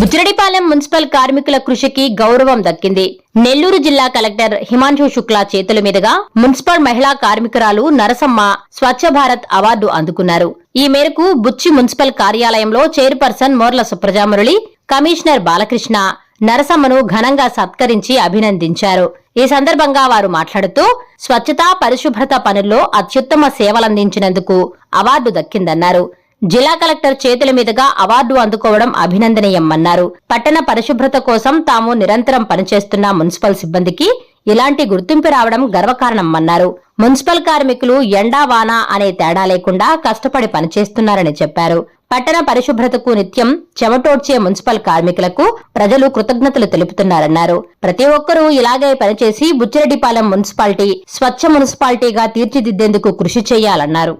Bujjireddipalem municipal కార్మికుల కృషికి గౌరవం దక్కింది. నెల్లూరు జిల్లా కలెక్టర్ హిమాంశు శుక్లా చేతుల మీదుగా మున్సిపల్ మహిళా కార్మికురాలు నరసమ్మ స్వచ్ఛ భారత్ అవార్డు అందుకున్నారు. ఈ మేరకు బుచ్చి మున్సిపల్ కార్యాలయంలో చైర్పర్సన్ మోర్ల సుప్రజామురళి కమిషనర్ బాలకృష్ణ నరసమ్మను ఘనంగా సత్కరించి అభినందించారు. ఈ సందర్భంగా వారు మాట్లాడుతూ స్వచ్ఛత పరిశుభ్రత పనుల్లో అత్యుత్తమ సేవలందించినందుకు అవార్డు దక్కిందన్నారు. జిల్లా కలెక్టర్ చేతుల మీదుగా అవార్డు అందుకోవడం అభినందనీయమన్నారు. పట్టణ పరిశుభ్రత కోసం తాము నిరంతరం పనిచేస్తున్న మున్సిపల్ సిబ్బందికి ఇలాంటి గుర్తింపు రావడం గర్వకారణమన్నారు. మున్సిపల్ కార్మికులు ఎండా వాన అనే తేడా లేకుండా కష్టపడి పనిచేస్తున్నారని చెప్పారు. పట్టణ పరిశుభ్రతకు నిత్యం చెమటోడ్చే మున్సిపల్ కార్మికులకు ప్రజలు కృతజ్ఞతలు తెలుపుతున్నారన్నారు. ప్రతి ఒక్కరూ ఇలాగే పనిచేసి బుచ్చిరెడ్డిపాలెం మున్సిపాలిటీ స్వచ్ఛ మున్సిపాలిటీగా తీర్చిదిద్దేందుకు కృషి చేయాలన్నారు.